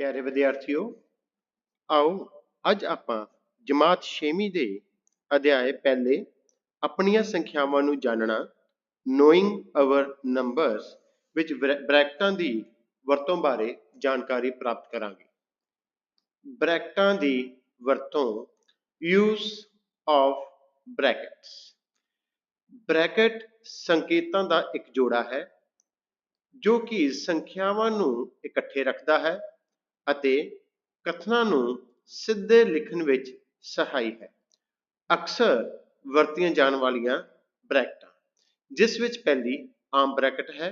ਪਿਆਰੇ ਵਿਦਿਆਰਥੀਓ, ਆਓ ਅੱਜ ਆਪਾਂ ਜਮਾਤ 6ਵੀਂ ਦੇ ਅਧਿਆਏ ਪਹਿਲੇ ਆਪਣੀਆਂ ਸੰਖਿਆਵਾਂ ਨੂੰ ਜਾਣਨਾ ਨੋਇੰਗ ਆਵਰ ਨੰਬਰਸ ਵਿੱਚ ਬ੍ਰੈਕਟਾਂ ਦੀ ਵਰਤੋਂ ਬਾਰੇ ਜਾਣਕਾਰੀ ਪ੍ਰਾਪਤ ਕਰਾਂਗੇ। ਬ੍ਰੈਕਟਾਂ ਦੀ ਵਰਤੋਂ ਯੂਜ਼ ਆਫ ਬ੍ਰੈਕਟਸ ਬ੍ਰੈਕਟ ਸੰਕੇਤਾਂ ਦਾ ਇੱਕ ਜੋੜਾ ਹੈ, ਜੋ ਕਿ ਸੰਖਿਆਵਾਂ ਨੂੰ ਇਕੱਠੇ ਰੱਖਦਾ ਹੈ ਅਤੇ ਕਥਨਾਂ ਨੂੰ ਸਿੱਧੇ ਲਿਖਣ ਵਿੱਚ ਸਹਾਈ ਹੈ। ਅਕਸਰ ਵਰਤੀਆਂ ਜਾਣ ਵਾਲੀਆਂ ਬ੍ਰੈਕਟਾਂ, ਜਿਸ ਵਿੱਚ ਪਹਿਲੀ ਆਮ ਬ੍ਰੈਕਟ ਹੈ,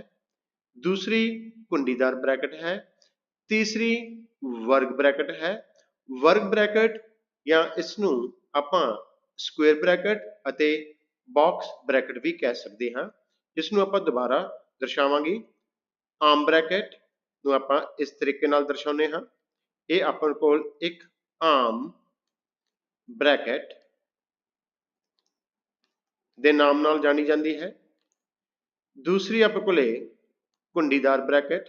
ਦੂਸਰੀ ਕੁੰਡੀਦਾਰ ਬ੍ਰੈਕਟ ਹੈ, ਤੀਸਰੀ ਵਰਗ ਬ੍ਰੈਕਟ ਹੈ। ਵਰਗ ਬ੍ਰੈਕਟ ਜਾਂ ਇਸ ਨੂੰ ਆਪਾਂ ਸਕੁਅਰ ਬ੍ਰੈਕਟ ਅਤੇ ਬਾਕਸ ਬ੍ਰੈਕਟ ਵੀ ਕਹਿ ਸਕਦੇ ਹਾਂ। ਇਸ ਨੂੰ ਆਪਾਂ ਦੁਬਾਰਾ ਦਰਸਾਵਾਂਗੇ। ਆਮ ਬ੍ਰੈਕਟ ਨੂੰ ਆਪਾਂ ਇਸ ਤਰੀਕੇ ਨਾਲ ਦਰਸਾਉਂਦੇ ਹਾਂ। ਇਹ ਆਪਣੇ ਕੋਲ ਇੱਕ ਆਮ ਬ੍ਰੈਕਟ ਦੇ ਨਾਮ ਨਾਲ ਜਾਣੀ ਜਾਂਦੀ ਹੈ। ਦੂਸਰੀ ਆਪਣੇ ਕੋਲੇ ਕੁੰਡੀਦਾਰ ਬ੍ਰੈਕਟ,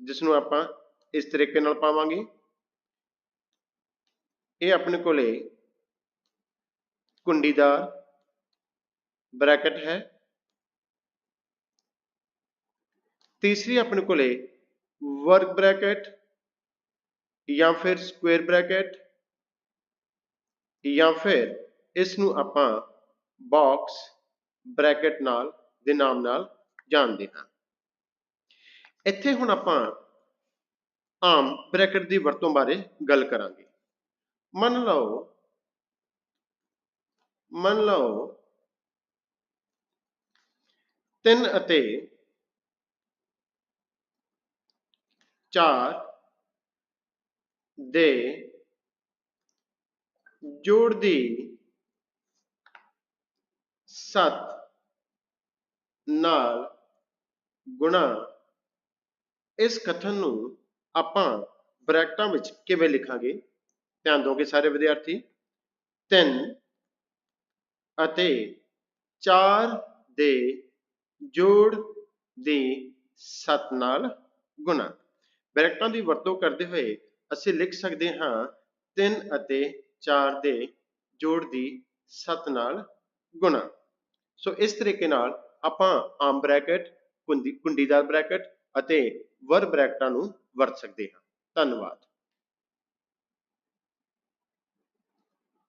ਜਿਸ ਨੂੰ ਆਪਾਂ ਇਸ ਤਰੀਕੇ ਨਾਲ ਪਾਵਾਂਗੇ। ਇਹ ਆਪਣੇ ਕੋਲੇ ਕੁੰਡੀਦਾਰ ਬ੍ਰੈਕਟ ਹੈ। ਤੀਸਰੀ ਆਪਣੇ ਕੋਲੇ ਵਰਗ ਬ੍ਰੈਕਟ ਜਾਂ ਫਿਰ ਸਕੁਅਰ ਬ੍ਰੈਕਟ ਜਾਂ ਫਿਰ ਇਸ ਨੂੰ ਆਪਾਂ ਬਾਕਸ ਬ੍ਰੈਕਟ ਨਾਲ ਦੇ ਨਾਮ ਨਾਲ ਜਾਣਦੇ ਹਾਂ। ਇੱਥੇ ਹੁਣ ਆਪਾਂ ਆਮ ਬ੍ਰੈਕਟ ਦੀ ਵਰਤੋਂ ਬਾਰੇ ਗੱਲ ਕਰਾਂਗੇ। ਮੰਨ ਲਓ ਮੰਨ ਲਓ 3 ਅਤੇ ਚਾਰ ਦੇ ਜੋੜ ਦੀ ਸੱਤ ਨਾਲ ਗੁਣਾ ਇਸ ਕਥਨ ਨੂੰ ਆਪਾਂ ਬ੍ਰੈਕਟਾਂ ਵਿੱਚ ਕਿਵੇਂ ਲਿਖਾਂਗੇ? ਧਿਆਨ ਦੋਗੇ ਸਾਰੇ ਵਿਦਿਆਰਥੀ? 3 ਅਤੇ 4 ਦੇ ਜੋੜ ਦੀ 7 ਨਾਲ ਗੁਣਾ। ਬ੍ਰੈਕਟਾਂ ਦੀ ਵਰਤੋਂ ਕਰਦੇ ਹੋਏ ਅਸੀਂ ਲਿਖ ਸਕਦੇ ਹਾਂ 3 ਅਤੇ 4 ਦੇ ਜੋੜ ਦੀ 7 ਨਾਲ ਗੁਣਾ। ਸੋ ਇਸ ਤਰੀਕੇ ਨਾਲ ਆਪਾਂ ਆਮ ਬ੍ਰੈਕਟ, ਕੁੰਡੀ, ਕੁੰਡੀਦਾਰ ਬ੍ਰੈਕਟ ਅਤੇ ਵਰ ਬ੍ਰੈਕਟਾਂ ਨੂੰ ਵਰਤ ਸਕਦੇ ਹਾਂ। ਧੰਨਵਾਦ।